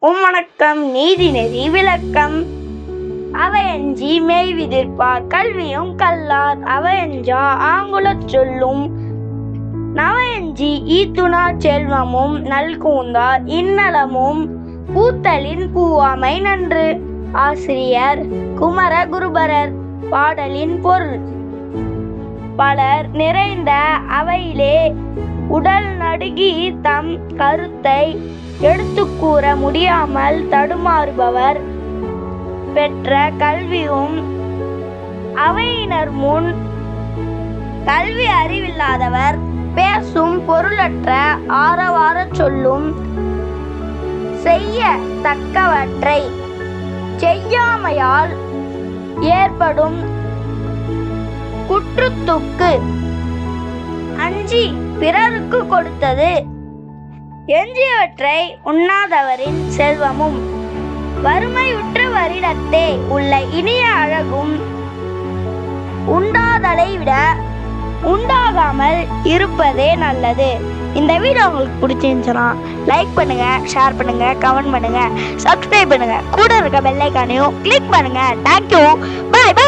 உம் வணக்கம் நீதிநெறி விளக்கம். அவையஞ்சி மெய் விதிர்ப்பார் கல்வியும் கல்லார். அவையஞ்சா ஆங்குலச் சொல்லும். நவையஞ்சி ஈத்துணா செல்வமும் நல்கூந்தார் இன்னலமும். பூத்தலின் பூவாமை நன்று. ஆசிரியர் குமர குருபரர் பாடலின் பொருள். பலர் நிறைந்த அவையிலே உடல் நடுங்கி தம் கருத்தை எடுத்து கூற முடியாமல் தடுமாறுபவர் பெற்ற கல்வியும் அவையினர் முன் கல்வி அறிவில்லாதவர் பேசும் பொருளற்ற ஆரவார சொல்லும் செய்ய தக்கவற்றை செய்யாமையால் ஏற்படும் குற்றத்துக்கு அஞ்சி பிறருக்கு கொடுத்தது. எஞ்சியவற்றை உண்ணாதவரின் செல்வமும் வறுமையுற்ற வரிடத்தே உள்ள இனிய அழகும் உண்டாதலை விட உண்டாகாமல் இருப்பதே நல்லது. இந்த வீடியோ உங்களுக்கு பிடிச்சிருந்துச்சுன்னா லைக் பண்ணுங்க ஷேர் பண்ணுங்க கமெண்ட் பண்ணுங்க சப்ஸ்கிரைப் பண்ணுங்க. கூட இருக்க பெல்லைக்கானையும் கிளிக் பண்ணுங்க. Thank you bye bye